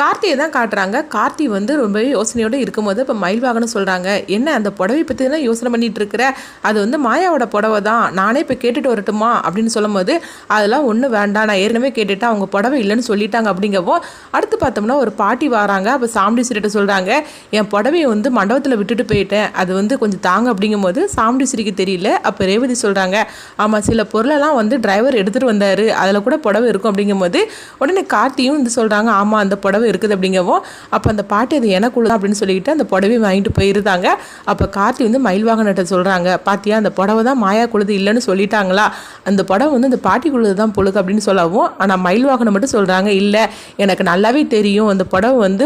கார்த்தியை தான் காட்டுறாங்க. கார்த்தி வந்து ரொம்பவே யோசனையோடு இருக்கும்போது இப்போ மயில் வாகனம் சொல்கிறாங்க என்ன அந்த புடவை பற்றி தான் யோசனை பண்ணிகிட்டு இருக்கிற அது வந்து மாயாவோட புடவை தான். நானே இப்போ கேட்டுட்டு வரட்டுமா? அப்படின்னு சொல்லும்போது அதெல்லாம் ஒன்றும் வேண்டாம். நான் ஏற்கனவே கேட்டுட்டு அவங்க புடவை இல்லைன்னு சொல்லிட்டாங்க அப்படிங்கவோ அடுத்து பார்த்தோம்னா ஒரு பாட்டி வராங்க. அப்போ சாமுண்டி சிரிட்டு சொல்கிறாங்க என் புடவையை வந்து மண்டபத்தில் விட்டுட்டு போயிட்டேன். அது வந்து கொஞ்சம் தாங்க அப்படிங்கும்போது சாமுண்டி சிரிக்கு தெரியல. அப்போ ரேவதி சொல்கிறாங்க ஆமாம் சில பொருளெல்லாம் வந்து டிரைவர் எடுத்துகிட்டு வந்தார். அதில் கூட புடவை இருக்கும் அப்படிங்கும்போது உடனே கார்த்தியும் வந்து சொல்கிறாங்க ஆமாம் அந்த புடவை இருக்குது அப்படிங்கவும் அப்போ அந்த பாட்டி அது எனக்குள்ள அப்படின்னு சொல்லிக்கிட்டு அந்த புடவையும் வாங்கிட்டு போயிருந்தாங்க. அப்போ கார்த்தி வந்து மயில் சொல்கிறாங்க பாத்தியா அந்த புடவை தான் மாயா குழுது இல்லைன்னு சொல்லிட்டாங்களா? அந்த புடவை வந்து அந்த பாட்டி குழுது தான் பொழுது அப்படின்னு சொல்லவும் ஆனால் மயில் வாகனம் மட்டும் சொல்கிறாங்க இல்லை எனக்கு நல்லாவே தெரியும் அந்த புடவை வந்து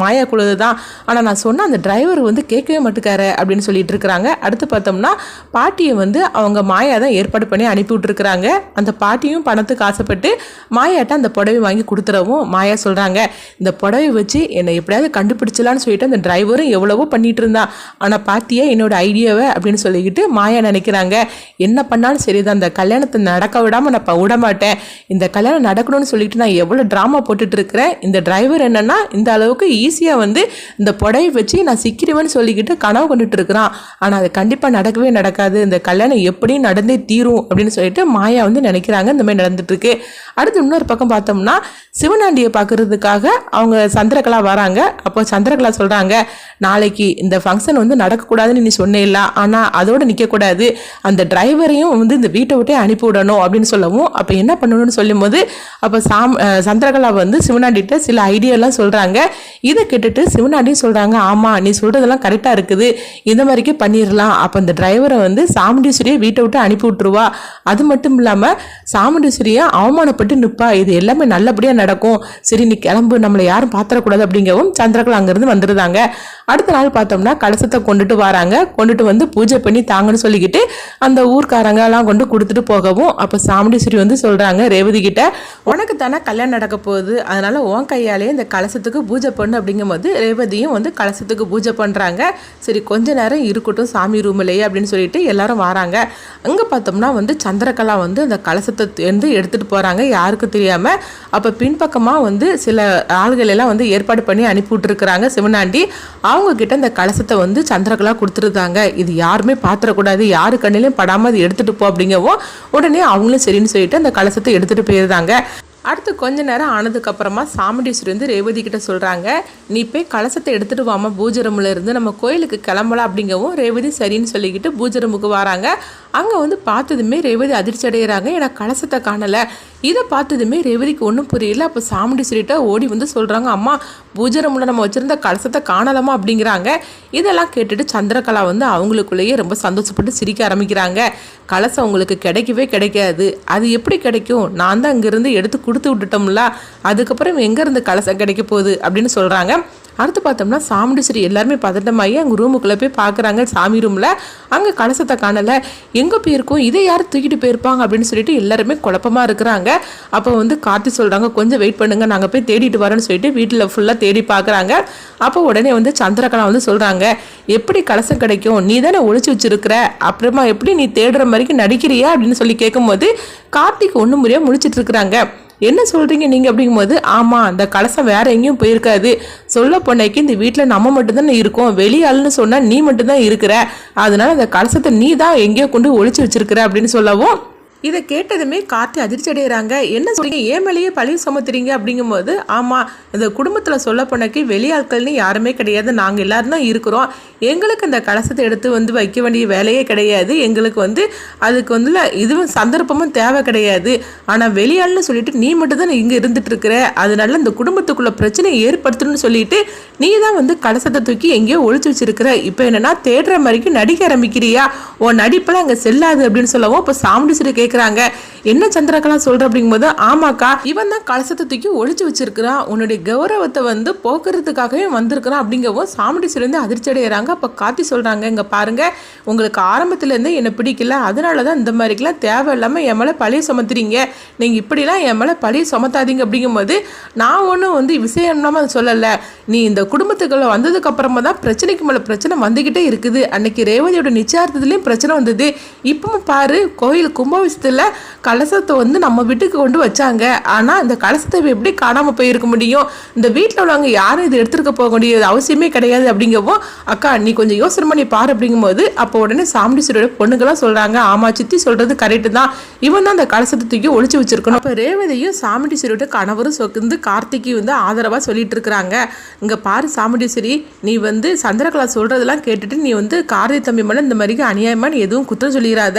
மாயா குழுது தான். ஆனால் நான் சொன்ன அந்த டிரைவர் வந்து கேட்கவே மாட்டுக்காரு அப்படின்னு சொல்லிட்டு இருக்கிறாங்க. அடுத்து பார்த்தோம்னா பாட்டியை வந்து அவங்க மாயா தான் ஏற்பாடு பண்ணி அனுப்பி விட்டுருக்குறாங்க. அந்த பாட்டியும் பணத்துக்கு ஆசைப்பட்டு மாயாட்ட அந்த புடவை வாங்கி கொடுத்துறவும் மாயா சொல்கிறாங்க இந்த புடவை வச்சு என்னை எப்படியாவது கண்டுபிடிச்சலான்னு சொல்லிட்டு அந்த டிரைவரும் எவ்வளவோ பண்ணிட்டு இருந்தான் ஆனால் பார்த்தியா என்னோட ஐடியாவை அப்படின்னு சொல்லிக்கிட்டு மாயா நினைக்கிறாங்க. என்ன பண்ணாலும் சரிதான் அந்த கல்யாணத்தை நடக்க விடாமல் நான் இப்போ விட மாட்டேன். இந்த கல்யாணம் நடக்கணும்னு சொல்லிட்டு நான் எவ்வளோ ட்ராமா போட்டுட்டு இருக்கிறேன். இந்த டிரைவர் என்னன்னா இந்த அளவுக்கு ஈஸியாக வந்து இந்த புடவை வச்சு நான் சிக்கிடுவேன்னு சொல்லிக்கிட்டு கனவு கொண்டுட்டு இருக்கிறான். ஆனால் அது கண்டிப்பாக நடக்கவே நடக்காது. இந்த கல்யாணம் எப்படியும் நடந்தே தீரும் அப்படின்னு சொல்லிட்டு மாயா வந்து நினைக்கிறாங்க. இந்த மாதிரி நடந்துட்டு இருக்கு. அடுத்து இன்னொரு பக்கம் பார்த்தோம்னா சிவனாண்டியை பார்க்கறதுக்காக அவங்க சந்திரகலா வராங்க. அப்போ சந்திரகலா சொல்கிறாங்க நாளைக்கு இந்த ஃபங்க்ஷன் வந்து நடக்கக்கூடாதுன்னு நீ சொன்னேல்ல ஆனால் அதோடு நிற்கக்கூடாது அந்த டிரைவரையும் வந்து இந்த வீட்டை விட்டே அனுப்பி விடணும் அப்படின்னு சொல்லவும் அப்போ என்ன பண்ணணும்னு சொல்லும்போது அப்போ சாம் சந்திரகலா வந்து சிவனாண்டிகிட்ட சில ஐடியாலாம் சொல்கிறாங்க இதை கேட்டுட்டு சிவனாண்டியும் சொல்கிறாங்க ஆமாம் நீ சொல்கிறதெல்லாம் கரெக்டாக இருக்குது. இந்த மாதிரிக்கே பண்ணிடலாம் அப்போ அந்த டிரைவரை வந்து சாமுண்டீஸ்வரியை வீட்டை விட்டு அனுப்பி விட்டுருவா. அது மட்டும் இல்லாமல் சாமுண்டீஸ்வரியை அவமானப்பட்டு நிற்பா இது எல்லாமே நல்லபடியாக நடக்கும். சரி நீ கிளம்பு நம்ம நம்மளை யாரும் பார்த்துடக்கூடாது அப்படிங்கவும் சந்திரகலா அங்கேருந்து வந்துருந்தாங்க. அடுத்த நாள் பார்த்தோம்னா கலசத்தை கொண்டுட்டு வராங்க. கொண்டுட்டு வந்து பூஜை பண்ணி தாங்கன்னு சொல்லிக்கிட்டு அந்த ஊர்க்காரங்கெல்லாம் கொண்டு கொடுத்துட்டு போகவும் அப்போ சாமுண்டீஸ்வரி வந்து சொல்கிறாங்க ரேவதி கிட்ட உனக்கு தானே கல்யாணம் நடக்க போகுது. அதனால் உன் கையாலே இந்த கலசத்துக்கு பூஜை பண்ணு. அப்படிங்கும்போது ரேவதியும் வந்து கலசத்துக்கு பூஜை பண்ணுறாங்க சரி கொஞ்ச நேரம் இருக்கட்டும் சாமி ரூம்லேயே அப்படின்னு சொல்லிட்டு எல்லாரும் வராங்க. அங்கே பார்த்தோம்னா வந்து சந்திரகலா வந்து அந்த கலசத்தை வந்து எடுத்துகிட்டு போகிறாங்க யாருக்கும் தெரியாமல் அப்போ பின்பக்கமாக வந்து சில ஆள்கள் எல்லாம் வந்து ஏற்பாடு பண்ணி அனுப்பி விட்டுருக்குறாங்க சிவனாண்டி அவங்க கிட்ட இந்த கலசத்தை வந்து சந்திரகலா கொடுத்துருந்தாங்க. இது யாருமே பார்த்துடக்கூடாது யாரு கண்ணிலையும் படாமல் அது எடுத்துகிட்டு போ அப்படிங்கவும் உடனே அவங்களும் சரின்னு சொல்லிட்டு அந்த கலசத்தை எடுத்துகிட்டு போயிருந்தாங்க. அடுத்து கொஞ்ச நேரம் ஆனதுக்கப்புறமா சாமுண்டீஸ்வரி வந்து ரேவதி கிட்ட சொல்கிறாங்க நீ போய் கலசத்தை எடுத்துகிட்டு வாமா பூஜரமில் இருந்து நம்ம கோயிலுக்கு கிளம்பலாம் அப்படிங்கவும் ரேவதி சரின்னு சொல்லிக்கிட்டு பூஜரமுக்கு வராங்க. அங்கே வந்து பார்த்ததுமே ரேவதி அதிர்ச்சி அடைகிறாங்க ஏன்னா கலசத்தை காணலை. இதை பார்த்ததுமே ரேவதிக்கு ஒன்றும் புரியல. அப்போ சாமுண்டீஸ்வரிட்ட ஓடி வந்து சொல்கிறாங்க அம்மா பூஜை நம்ம வச்சுருந்த கலசத்தை காணலாமா? அப்படிங்கிறாங்க. இதெல்லாம் கேட்டுட்டு சந்திரகலா வந்து அவங்களுக்குள்ளேயே ரொம்ப சந்தோஷப்பட்டு சிரிக்க ஆரம்பிக்கிறாங்க. கலசம் உங்களுக்கு கிடைக்கவே கிடைக்காது. அது எப்படி கிடைக்கும்? நான் தான் அங்கேருந்து எடுத்து கொடுத்து விட்டுட்டோம்ல அதுக்கப்புறம் எங்கேருந்து கலசம் கிடைக்க போகுது அப்படின்னு சொல்கிறாங்க அடுத்து பார்த்தோம்னா சாமுண்டீஸ்வரி எல்லாருமே பதட்டமாகி அங்கே ரூமுக்குள்ளே போய் பார்க்குறாங்க சாமி ரூமில் அங்கே கலசத்தை காணலை. எங்கே போயிருக்கோம்? இதை யார் தூக்கிட்டு போயிருப்பாங்க அப்படின்னு சொல்லிட்டு எல்லாருமே குழப்பமாக இருக்கிறாங்க. அப்போ வந்து கார்த்தி சொல்கிறாங்க கொஞ்சம் வெயிட் பண்ணுங்கள் நாங்கள் போய் தேடிட்டு வரோன்னு சொல்லிட்டு வீட்டில் ஃபுல்லாக தேடி பார்க்குறாங்க அப்போ உடனே வந்து சந்திரகலா வந்து சொல்கிறாங்க எப்படி கலசம் கிடைக்கும்? நீ தானே ஒழிச்சு வச்சிருக்கிற. அப்புறமா எப்படி நீ தேடுற மாதிரிக்கு நடிக்கிறியா? அப்படின்னு சொல்லி கேட்கும்போது கார்த்திக் ஒன்று முறையாக முடிச்சிட்டு இருக்கிறாங்க. என்ன சொல்கிறீங்க நீங்கள் அப்படிங்கும்போது ஆமாம் அந்த கலசம் வேற எங்கேயும் போயிருக்காது. சொல்ல போனைக்கு இந்த வீட்டில் நம்ம மட்டும்தானே இருக்கோம். வெளியாள்னு சொன்னால் நீ மட்டும்தான் இருக்கிற. அதனால அந்த கலசத்தை நீ தான் எங்கேயோ கொண்டு ஒழிச்சு வச்சிருக்கிற அப்படின்னு சொல்லவும் இதை கேட்டதுமே கார்த்தி அதிர்ச்சி அடைகிறாங்க என்ன சொல்றீங்க? ஏன் மேலேயே பழி சுமத்துறீங்க? அப்படிங்கும்போது ஆமாம் இந்த குடும்பத்தில் சொல்ல போனக்கு வெளியாட்கள்னு யாருமே கிடையாது. நாங்கள் எல்லாரும் தான் இருக்கிறோம். எங்களுக்கு அந்த கலசத்தை எடுத்து வந்து வைக்க வேண்டிய வேலையே கிடையாது. எங்களுக்கு வந்து அதுக்கு வந்து இதுவும் சந்தர்ப்பமும் தேவை கிடையாது. ஆனால் வெளியாள்னு சொல்லிட்டு நீ மட்டும் தான் இங்கே இருந்துட்டு இருக்கிற அதனால இந்த குடும்பத்துக்குள்ள பிரச்சனை ஏற்படுத்தணும்னு சொல்லிட்டு நீ தான் வந்து கலசத்தை தூக்கி எங்கேயோ ஒழிச்சு வச்சிருக்கிற. இப்போ என்னன்னா தேடுற மாதிரிக்கு நடிக்க ஆரம்பிக்கிறியா? உன் நடிப்பெல்லாம் அங்கே செல்லாது அப்படின்னு சொல்லவும் இப்போ சாமுண்டீஸ்வரி இருக்கிறாங்க. என்ன சந்திரகலா சொல்ற அப்படிங்கும்போது ஆமாக்கா இவன் தான் கலசத்தை தூக்கி ஒழிச்சு வச்சிருக்கிறான் உன்னுடைய கௌரவத்தை வந்து போக்குறதுக்காகவே வந்திருக்கிறான் அப்படிங்கவும் சாமுண்டீஸ்வரி வந்து அதிர்ச்சி அடைகிறாங்க அப்போ காத்தி சொல்றாங்க இங்க பாருங்க உங்களுக்கு ஆரம்பத்துலேருந்தே என்னை பிடிக்கல. அதனால தான் இந்த மாதிரிக்கெல்லாம் தேவையில்லாமல் என் மேலே பழைய சுமத்துறீங்க. நீங்கள் இப்படிலாம் என் மேலே பழைய சுமத்தாதீங்க அப்படிங்கும்போது நான் ஒன்றும் வந்து விஷயம் சொல்லலை. நீ இந்த குடும்பத்துக்குள்ள வந்ததுக்கு அப்புறமா தான் பிரச்சனைக்கு மேலே பிரச்சனை வந்துக்கிட்டே இருக்குது. அன்னைக்கு ரேவதியோட நிச்சயார்த்தத்துலேயும் பிரச்சனை வந்தது. இப்பவும் பாரு கோயில் கும்பாபிஷத்தில் கலசத்தை வந்து நம்ம வீட்டுக்கு கொண்டு வச்சாங்க. ஆனால் இந்த கலசத்தை எப்படி காணாமல் போயிருக்க முடியும்? இந்த வீட்டில் உள்ளவங்க யாரும் இது எடுத்துருக்க போக முடியாது அவசியமே கிடையாது அப்படிங்கவும் அக்கா நீ கொஞ்சம் யோசனை பண்ணி பாரு அப்படிங்கும்போது அப்போ உடனே சாமுண்டீஸ்வரோட பொண்ணுங்களாம் சொல்கிறாங்க ஆமா சித்தி சொல்கிறது கரெக்டு தான். இவன் தான் அந்த கலசத்தை தூக்கி ஒழிச்சு வச்சிருக்கணும். அப்போ ரேவதியும் சாமுண்டீஸ்வரோட கணவரும் சொந்து கார்த்திகி வந்து ஆதரவாக சொல்லிட்டு இருக்கிறாங்க. இங்கே பாரு சாமுண்டீஸ்வரி நீ வந்து சந்திரகலா சொல்கிறதெல்லாம் கேட்டுட்டு நீ வந்து கார்த்தி தம்பி மேலே இந்த மாதிரி அநியாயமா நீ எதுவும் குற்றம் சொல்லிடாத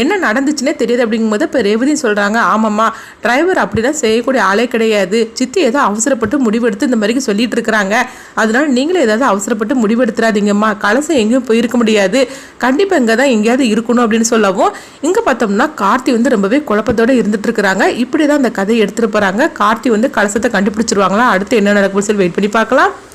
என்ன நடந்துச்சுன்னே தெரியாது அப்படிங்கும்போது இப்போ ரேவதியும் சொல்கிறாங்க ஆமாம்மா டிரைவர் அப்படிலாம் செய்யக்கூடிய ஆளே கிடையாது. சித்தி ஏதோ அவசரப்பட்டு முடிவெடுத்து இந்த மாதிரி சொல்லிட்டு இருக்கிறாங்க. அதனால நீங்களும் ஏதாவது அவசரப்பட்டு முடிவெடுத்துறாதீங்கம்மா. கலசம் எங்கேயும் போயிருக்க முடியாது. கண்டிப்பாக இங்கே தான் எங்கேயாவது இருக்கணும் அப்படின்னு சொல்லவும் இங்கே பார்த்தோம்னா கார்த்தி வந்து ரொம்பவே குழப்பத்தோடு இருந்துட்டு இருக்கிறாங்க. இப்படி தான் அந்த கதையை எடுத்துகிட்டு போகிறாங்க கார்த்தி வந்து கலசத்தை கண்டுபிடிச்சிருவாங்களா? அடுத்து என்ன நடக்கும் சொல்லி வெயிட் பண்ணி பார்க்கலாம்.